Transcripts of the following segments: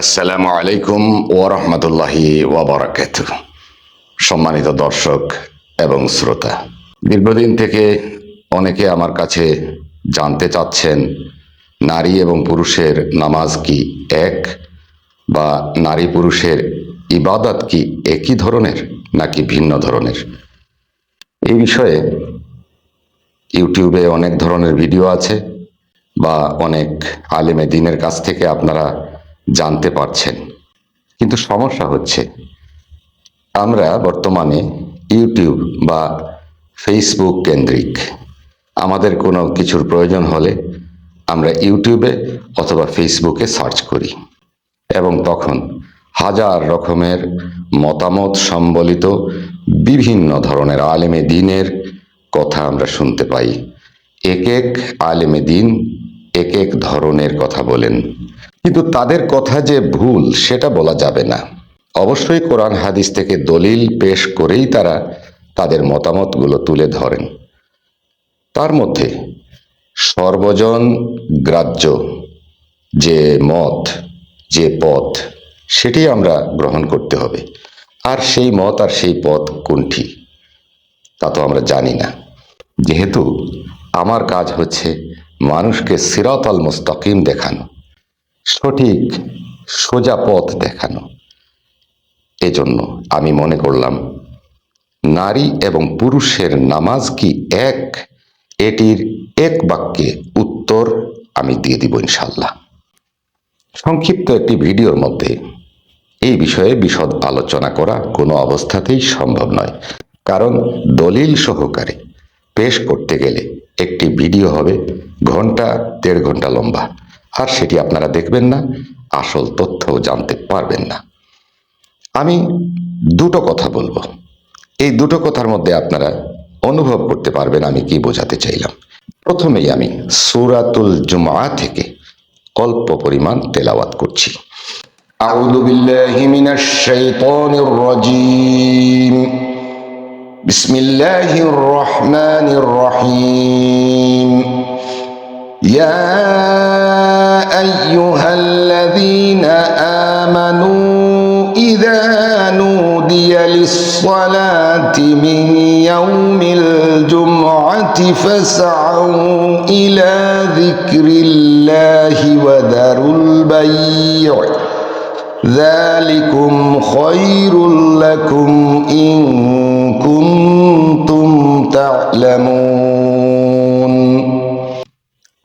আসসালামু আলাইকুম ওরহমতুল্লাহি ওবরাকাত সম্মানিত দর্শক এবং শ্রোতা, দীর্ঘদিন থেকে অনেকে আমার কাছে জানতে চাচ্ছেন, নারী এবং পুরুষের নামাজ কি এক বা নারী পুরুষের ইবাদত কি একই ধরনের নাকি ভিন্ন ধরনের? এই বিষয়ে ইউটিউবে অনেক ধরনের ভিডিও আছে বা অনেক আলেমে দিনের কাছ থেকে আপনারা জানতে পারছেন। কিন্তু সমস্যা হচ্ছে, আমরা বর্তমানে ইউটিউব বা ফেসবুক কেন্দ্রিক। আমাদের কোনো কিছুর প্রয়োজন হলে আমরা ইউটিউবে অথবা ফেসবুকে সার্চ করি। এবং তখন হাজার রকমের মতামত সম্বলিত বিভিন্ন ধরনের আলেমে দিনের কথা আমরা শুনতে পাই। এক এক আলেমে দিন এক এক ধরনের কথা বলেন। কিন্তু তাদের কথা যে ভুল, সেটা বলা যাবে না। অবশ্যই কোরআন হাদিস থেকে দলিল পেশ করেই তারা তাদের মতামতগুলো তুলে ধরেন। তার মধ্যে সর্বজন গ্রাহ্য যে মত, যে পথ, সেটি আমরা গ্রহণ করতে হবে। আর সেই মত আর সেই পথ কোনটি, তা তো আমরা জানি না। যেহেতু আমার কাজ হচ্ছে মানুষকে সিরাত আল মুস্তাকিম দেখানো, সঠিক সোজা পথ দেখানো। এজন্য আমি মনে করলাম, নারী এবং পুরুষের নামাজ কি এক? এটির এক বাক্যে উত্তর আমি দিয়ে দিব ইনশাল্লাহ সংক্ষিপ্ত একটি ভিডিওর মধ্যে এই বিষয়ে বিশদ আলোচনা করা কোনো অবস্থাতেই সম্ভব নয়, কারণ দলিল সহকারে পেশ করতে গেলে একটি ভিডিও হবে ঘন্টা দেড় ঘন্টা লম্বা আর সেটি আপনারা দেখবেন না আসল তথ্যও জানতে পারবেন না আমি দুটো কথা বলবো এই দুটো কথার মধ্যে আপনারা অনুভব করতে পারবেন আমি কি বোঝাতে চাইলাম প্রথমেই আমি সুরাতুল জুমা থেকে অল্প পরিমাণ তেলাওয়াত করছি أعوذ بالله من الشيطان الرجيم بسم الله الرحمن الرحيم نودي للصلاة من يوم الجمعة فاسعوا إلى ذكر الله وذروا البيع ذلكم خير لكم إن كنتم تعلمون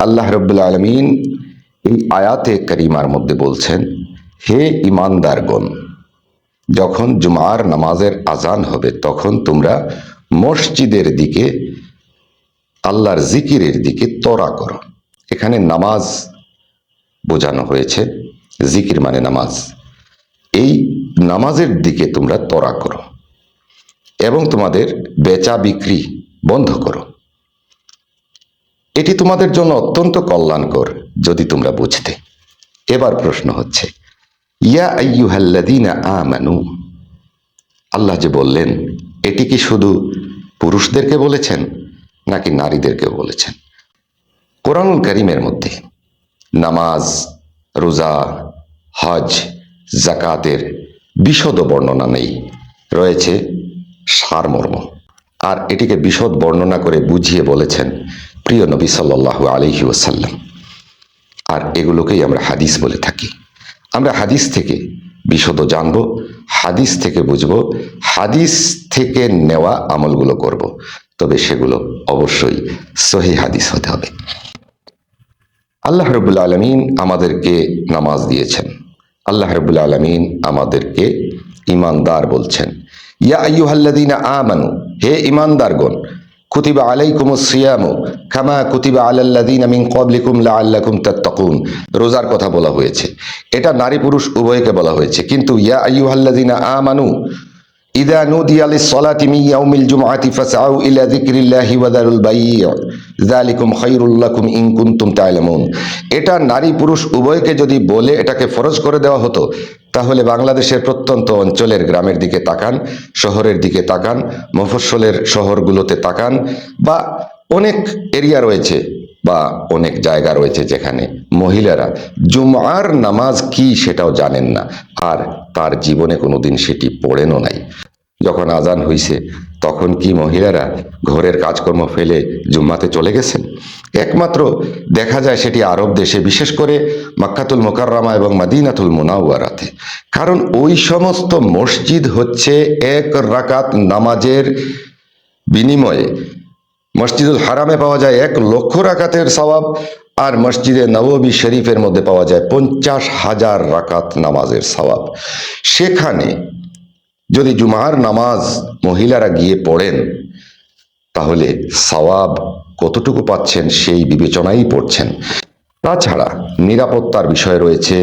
আল্লাহ রব্বুল আলমিন এই আয়াতে করিমার মধ্যে বলছেন হে ইমানদারগণ যখন জুমার নামাজের আজান হবে, তখন তোমরা মসজিদের দিকে, আল্লাহর জিকিরের দিকে তরা করো। এখানে নামাজ বোঝানো হয়েছে। জিকির মানে নামাজ। এই নামাজের দিকে তোমরা তরা করো এবং তোমাদের বেচা বিক্রি বন্ধ করো। এটি তোমাদের জন্য অত্যন্ত কল্যাণকর, যদি তোমরা বুঝতে। এবার প্রশ্ন হচ্ছে ইয়া আইয়ুহাল্লাদিনা আমানু। আল্লাহ যে বললেন, এটি কি শুধু পুরুষদেরকে বলেছেন নাকি নারীদেরকে বলেছেন? কোরআনুল করিমের মধ্যে নামাজ, রোজা, হজ জাকাতের বিশদ বর্ণনা নেই, রয়েছে সারমর্ম। আর এটিকে বিশদ বর্ণনা করে বুঝিয়ে বলেছেন প্রিয় নবী সাল্লাহ আলহি ওসাল্লাম আর এগুলোকেই আমরা হাদিস বলে থাকি। আমরা হাদিস থেকে বিশদ জানব, হাদিস থেকে বুঝব, হাদিস থেকে নেওয়া আমলগুলো করব। তবে সেগুলো অবশ্যই সহি হাদিস হতে হবে। আল্লাহ রবুল আলমিন আমাদেরকে নামাজ দিয়েছেন। আল্লাহ রবুল আলমিন আমাদেরকে ইমানদার বলছেন। ইয়া আইয়ুহাল্লাদিনা আমানু, হে ইমানদারগণ কুতিবা আলাইকুম সিয়ামু খামা কুতিবা আলাল্লাদিনা লা ক্বাবলিকুম লাআল্লাকুম তাত্তাকুন রোজার কথা বলা হয়েছে। এটা নারী পুরুষ উভয়কে বলা হয়েছে। কিন্তু ইয়া আইয়ুহাল্লাদিনা আমানু ইদা নুদিয়া লিস-সালাতি মিন ইয়াউমিল জুমআতি ফাসআউ ইলা যিকরিল্লাহি ওয়া দারুল বাই' যালিকুম খায়রুল লাকুম ইন কুনতুম তা'লামুন। এটা নারী পুরুষ উভয়কে যদি বলে এটাকে ফরজ করে দেওয়া হতো, তাহলে বাংলাদেশের প্রত্যন্ত অঞ্চলের গ্রামের দিকে তাকান, শহরের দিকে তাকান, মফস্বলের শহরগুলোতে তাকান বা অনেক এরিয়া রয়েছে বা অনেক জায়গা রয়েছে যেখানে মহিলারা জুমার নামাজ কি সেটাও জানেন না আর তার জীবনে কোনোদিন সেটি পড়েনও নাই। যখন আজান হইছে, তখন কি মহিলারা ঘরের কাজকর্ম ফেলে জুম্মাতে চলে গেছেন? একমাত্র দেখা যায় সেটি আরব দেশে, বিশেষ করে মাক্কাতুল মোকাররামা এবং মাদিনাতুল মোনাওয়ারাতে। কারণ ওই সমস্ত মসজিদ হচ্ছে এক রাকাত নামাজের বিনিময়ে মসজিদুল হারামে পাওয়া যায় এক লক্ষ রাকাতের সওয়াব আর মসজিদে নববী শরীফের মধ্যে পাওয়া যায় পঞ্চাশ হাজার রাকাত নামাজের সওয়াব। সেখানে যদি জুমার নামাজ মহিলারা গিয়ে পড়েন, তাহলে সওয়াব কতটুকু পাচ্ছেন সেই বিবেচনাই পড়ছেন। তাছাড়া নিরাপত্তার বিষয় রয়েছে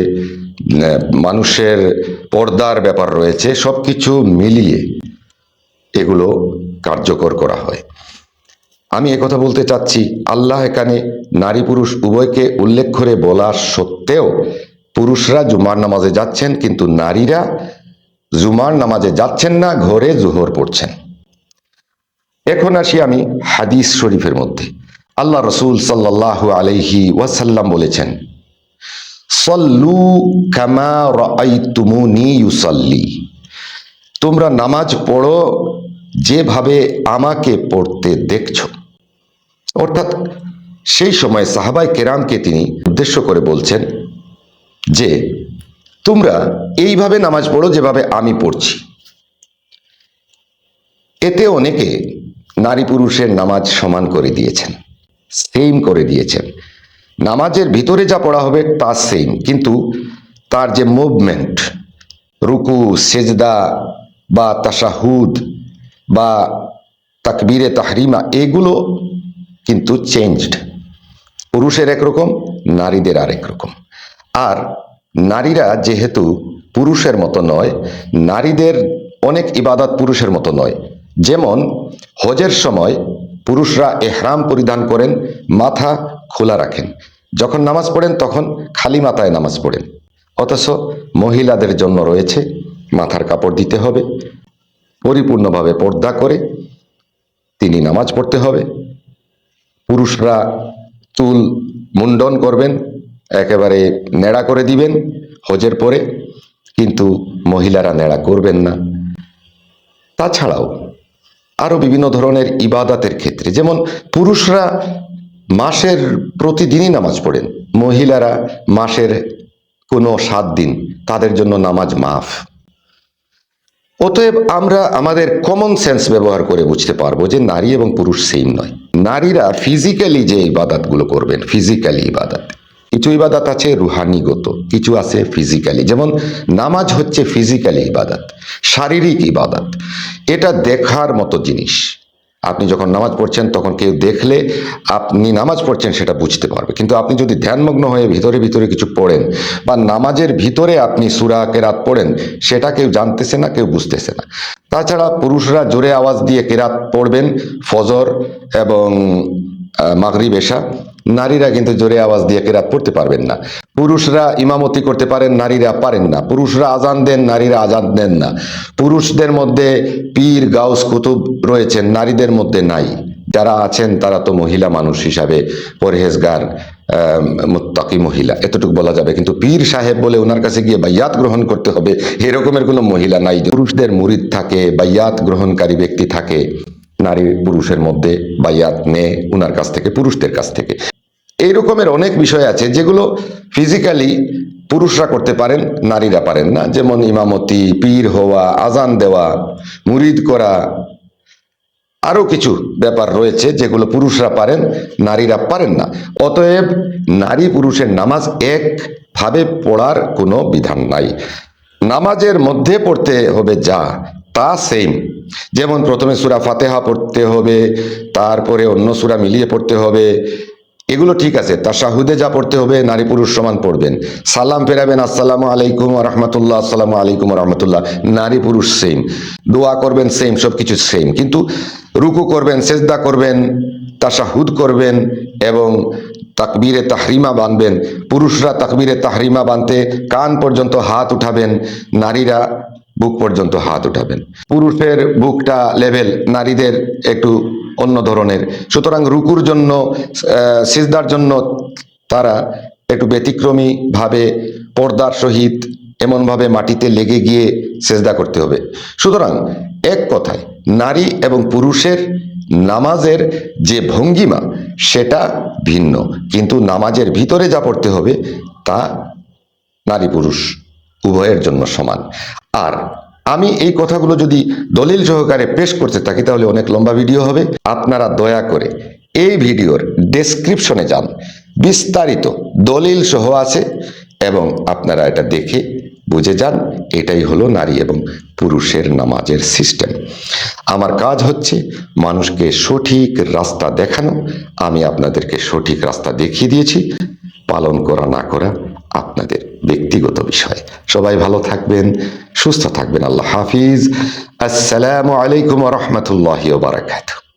মানুষের পর্দার ব্যাপার রয়েছে সব কিছু মিলিয়ে এগুলো কার্যকর করা হয়। আমি একথা বলতে চাচ্ছি, আল্লাহ এখানে নারী পুরুষ উভয়কে উল্লেখ করে বলার সত্ত্বেও পুরুষরা জুমার নামাজে যাচ্ছেন, কিন্তু নারীরা জুমার নামাজে যাচ্ছেন না, ঘরে জোহর পড়ছেন। এখন আসি আমি হাদিস শরীফের মধ্যে। আল্লাহ রসুল সাল্লাহ আলাইহি ওয়াসাল্লাম বলেছেন, সল্লু কামা তোমরা নামাজ পড়ো যেভাবে আমাকে পড়তে দেখছ অর্থাৎ সেই সময় সাহাবাই কেরামকে তিনি উদ্দেশ্য করে বলছেন যে, তোমরা এইভাবে নামাজ পড়ো যেভাবে আমি পড়ছি। এতে অনেকে নারী পুরুষের নামাজ সমান করে দিয়েছেন সেম করে দিয়েছেন। নামাজের ভিতরে যা পড়া হবে তা সেম কিন্তু তার যে মুভমেন্ট রুকু, সেজদা বা তাশাহুদ বা তাকবীরে তাহরিমা, এগুলো কিন্তু চেঞ্জড পুরুষের একরকম নারীদের আরেক রকম। আর নারীরা যেহেতু পুরুষের মতো নয়, নারীদের অনেক ইবাদত পুরুষের মতো নয়। যেমন, হজের সময় পুরুষরা এহরাম পরিধান করেন, মাথা খোলা রাখেন। যখন নামাজ পড়েন, তখন খালি মাথায় নামাজ পড়েন। অথচ মহিলাদের জন্য রয়েছে, মাথার কাপড় দিতে হবে, পরিপূর্ণভাবে পর্দা করে, তিনি নামাজ পড়তে হবে। পুরুষরা চুল মুন্ডন করবেন, একেবারে নেড়া করে দিবেন হজের পরে, কিন্তু মহিলারা নেড়া করবেন না। তাছাড়াও আরও বিভিন্ন ধরনের ইবাদাতের ক্ষেত্রে, যেমন পুরুষরা মাসের প্রতিদিনই নামাজ পড়েন, মহিলারা মাসের কোনো সাত দিন তাদের জন্য নামাজ মাফ। অতএব আমরা আমাদের কমন সেন্স ব্যবহার করে বুঝতে পারব যে নারী এবং পুরুষ সেম নয়। নারীরা ফিজিক্যালি যে ইবাদাতগুলো করবেন ফিজিক্যালি ইবাদাত। কিছু ইবাদাত আছে রুহানিগত, কিছু আছে ফিজিক্যালি যেমন নামাজ হচ্ছে ফিজিক্যালি ইবাদাত, শারীরিক ইবাদাত। এটা দেখার মতো জিনিস। আপনি যখন নামাজ পড়ছেন, তখন কেউ দেখলে আপনি নামাজ পড়ছেন সেটা বুঝতে পারবে। কিন্তু আপনি যদি ধ্যানমগ্ন হয়ে ভিতরে ভিতরে কিছু পড়েন বা নামাজের ভিতরে আপনি সুরা কেরাত পড়েন, সেটা কেউ জানতেছে না, কেউ বুঝতেছে না। তাছাড়া পুরুষরা জোরে আওয়াজ দিয়ে কেরাত পড়বেন, ফজর এবং মাগরি এশা। নারীরা কিন্তু জোরে আওয়াজ দিয়ে কেরাত পড়তে পারবেন না। পুরুষরা ইমামতি করতে পারেন, নারীরা পারেন না। পুরুষরা আজান দেন, নারীরা আজান দেন না। পুরুষদের মধ্যে পীর, গাউস, কুতুব রয়েছেন নারীদের মধ্যে নাই। যারা আছেন, তারা তো মহিলা মানুষ হিসাবে পরহেজগার মুত্তাকি মহিলা। এতটুকু বলা যাবে। কিন্তু পীর সাহেব বলে ওনার কাছে গিয়ে বাইয়াত গ্রহণ করতে হবে, এরকমের কোনো মহিলা নাই। পুরুষদের মুরিদ থাকে, বাইয়াত গ্রহণকারী ব্যক্তি থাকে, নারী পুরুষের মধ্যে বাইয়াত নেয় ওনার কাছ থেকে, পুরুষদের কাছ থেকে। এই রকমের অনেক বিষয় আছে যেগুলো ফিজিক্যালি পুরুষরা করতে পারেন, নারীরা পারেন না। যেমন ইমামতি, পীর হওয়া আজান দেওয়া, মুরিদ করা, আরও কিছু ব্যাপার রয়েছে যেগুলো পুরুষরা পারেন, নারীরা পারেন না। অতএব নারী পুরুষের নামাজ একভাবে পড়ার কোনো বিধান নাই। নামাজের মধ্যে পড়তে হবে যা, তা সেম যেমন প্রথমে সুরা ফাতেহা পড়তে হবে, তারপরে অন্য সুরা মিলিয়ে পড়তে হবে এগুলো ঠিক আছে, তাশাহুদে যা পড়তে হবে, নারী পুরুষ সমান পড়বেন। সালাম ফেরাবেন, আসসালামু আলাইকুম রহমতুল্লাহ, আসসালামু আলাইকুম রহমতুল্লাহ। নারী পুরুষ সেম দোয়া করবেন সেম সব কিছু সেম কিন্তু রুকু করবেন, সেজদা করবেন, তাশাহুদ করবেন এবং তাকবীরে তাহরিমা বাঁধবেন পুরুষরা তাকবীরে তাহরিমা বাঁধতে কান পর্যন্ত হাত উঠাবেন, নারীরা বুক পর্যন্ত হাত উঠাবেন। পুরুষের বুকটা লেভেল নারীদের একটু অন্য ধরনের। সুতরাং রুকুর জন্য সিজদার জন্য তারা একটু ব্যতিক্রমী ভাবে পর্দার সহিত এমনভাবে মাটিতে লেগে গিয়ে সেজদা করতে হবে। সুতরাং এক কথায়, নারী এবং পুরুষের নামাজের যে ভঙ্গিমা, সেটা ভিন্ন। কিন্তু নামাজের ভিতরে যা পড়তে হবে, তা নারী পুরুষ উভয়ের জন্য সমান। আর আমি এই কথাগুলো যদি দলিল সহকারে পেশ করতে থাকি, তাহলে অনেক লম্বা ভিডিও হবে। আপনারা দয়া করে এই ভিডিওর ডেসক্রিপশনে যান। বিস্তারিত দলিল সহ আছে এবং আপনারা এটা দেখে বুঝে যান, এটাই হলো নারী এবং পুরুষের নামাজের সিস্টেম আমার কাজ হচ্ছে মানুষকে সঠিক রাস্তা দেখানো। আমি আপনাদেরকে সঠিক রাস্তা দেখিয়ে দিয়েছি। পালন করা, না করা আপনাদের ব্যক্তিগত বিষয়। সবাই ভালো থাকবেন সুস্থ থাকবেন। আল্লাহ হাফিজ। আসসালামু আলাইকুম রহমতুল্লাহ বারাকাতু